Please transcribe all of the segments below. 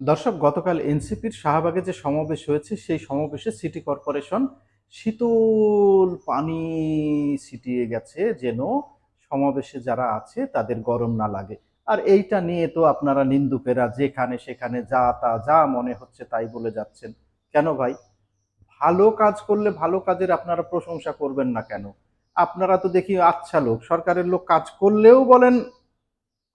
দর্শক, গতকাল এনসিপির শাহবাগে যে সমাবেশ হয়েছে, সেই সমাবেশে সিটি কর্পোরেশন শীতল পানি ছিটিয়ে গেছে যেন সমাবেশে যারা আছে তাদের গরম না লাগে। আর এইটা নিয়ে তো আপনারা নিন্দুকেরা যেখানে সেখানে যা তা যা মনে হচ্ছে তাই বলে যাচ্ছেন। কেন ভাই? ভালো কাজ করলে ভালো কাজের আপনারা প্রশংসা করবেন না কেন? আপনারা তো দেখি আচ্ছা লোক, সরকারের লোক কাজ করলেও বলেন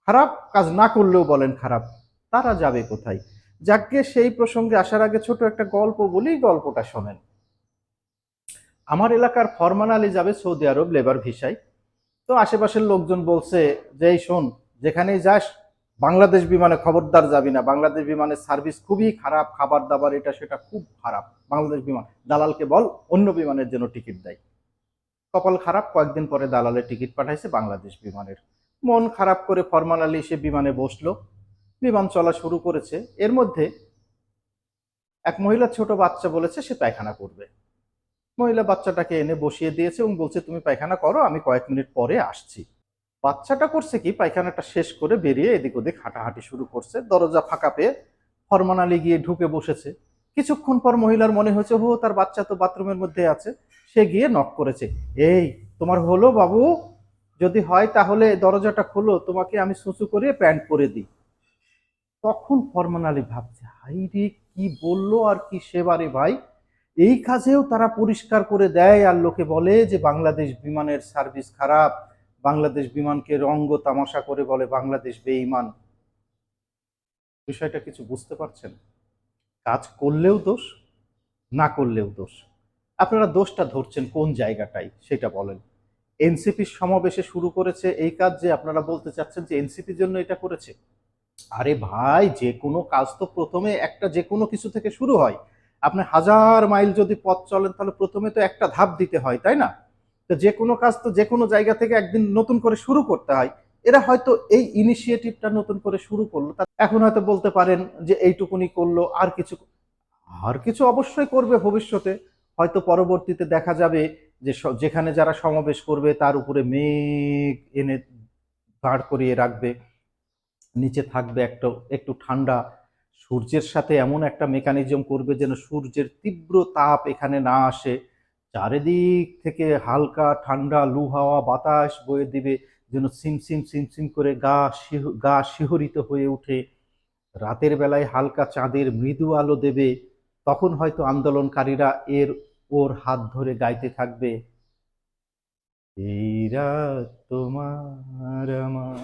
খারাপ, কাজ না করলেও বলেন খারাপ। তারা যাবে কোথায়? যাকে সেই প্রসঙ্গে আসার আগে ছোট একটা গল্প বলেই গল্পটা শোনেন। আমার এলাকার ফরমান আলী যাবে সৌদি আরব লেবার ভিসায় তো আশেপাশের লোকজন বলছে যে, এই শোন, যেখানেই যাস, বাংলাদেশ বিমানে খবরদার যাবি না। বাংলাদেশ বিমানের সার্ভিস খুবই খারাপ খাবার দাবার এটা সেটা খুব খারাপ। বাংলাদেশ বিমান, দালালকে বল, অন্য বিমানের জন্য টিকিট দেয়। কপাল খারাপ, কয়েকদিন পরে দালালের টিকিট পাঠাইছে বাংলাদেশ বিমানের। মন খারাপ করে ফরমান আলী সে বিমানে বসল। বিমান চলা শুরু করেছে। এর মধ্যে এক মহিলা ছোট বাচ্চা বলেছে, সে পায়খানা করবে। মহিলা বাচ্চাটাকে এনে বসিয়ে দিয়েছে এবং বলছে, তুমি পায়খানা করো, আমি কয়েক মিনিট পরে আসছি। বাচ্চাটা করছে কি, পায়খানাটা শেষ করে বেরিয়ে এদিক ওদিক হাঁটাহাঁটি শুরু করছে। দরজা ফাঁকা পেয়ে ফরমান আলী গিয়ে ঢুকে বসেছে। কিছুক্ষণ পর মহিলার মনে হয়েছে হো তার বাচ্চা তো বাথরুমের মধ্যে আছে। সে গিয়ে নক করেছে, এই, তোমার হলো বাবু? যদি হয় তাহলে দরজাটা খোলো, তোমাকে আমি সুসু করে প্যান্ট পরে দিই। তখন ফরমান আলী ভাবছে, হাই কি বলল আর কি সেবারে ভাই? এই কাজেও তারা পরিষ্কার করে দেয় আর লোকে বলে যে, বাংলাদেশ বিমানের সার্ভিস খারাপ, বাংলাদেশ বিমানকে রঙ্গ তামাশা করে বলে বাংলাদেশ বেঈমান। বিষয়টা কিছু বুঝতে পারছেন? কাজ করলেও দোষ, না করলেও দোষ। আপনারা দোষটা ধরছেন কোন জায়গাটাই সেটা বলেন। এনসিপির সমাবেশে শুরু করেছে এই কাজ যে, আপনারা বলতে চাচ্ছেন যে, এনসিপির জন্য এটা করেছে? আরে ভাই, যে কোনো কাজ তো প্রথমে একটা যে কোনো কিছু থেকে শুরু হয়। আপনি হাজার মাইল যদি পথ চলেন, তাহলে প্রথমে তো একটা ধাপ দিতে হয়, তাই না? তো যে কোনো কাজ তো যে কোনো জায়গা থেকে একদিন নতুন করে শুরু করতে হয়। এরা হয়তো এই ইনিশিয়েটিভটা নতুন করে শুরু করল এখন হয়তো বলতে পারেন যে এইটুকুনি করল, আর কিছু আর কিছু অবশ্যই করবে ভবিষ্যতে। হয়তো পরবর্তীতে দেখা যাবে যে যেখানে যারা সমাবেশ করবে, তার উপরে মেঘ এনে দাঁড় করিয়ে রাখবে। নিচে থাকবে একটা, একটু ঠান্ডা। সূর্যের সাথে এমন একটা মেকানিজম করবে যেন সূর্যের তীব্র তাপ এখানে না আসে। চারিদিক থেকে হালকা ঠান্ডা লু হাওয়া বাতাস বয়ে দিবে যেন সিমসিম সিমসিম করে গা গা শিহরিত হয়ে ওঠে। রাতের বেলায় হালকা চাঁদের মৃদু আলো দেবে, তখন হয়তো আন্দোলনকারীরা এর ওর হাত ধরে গাইতে থাকবে। এই রাত তোমার আমার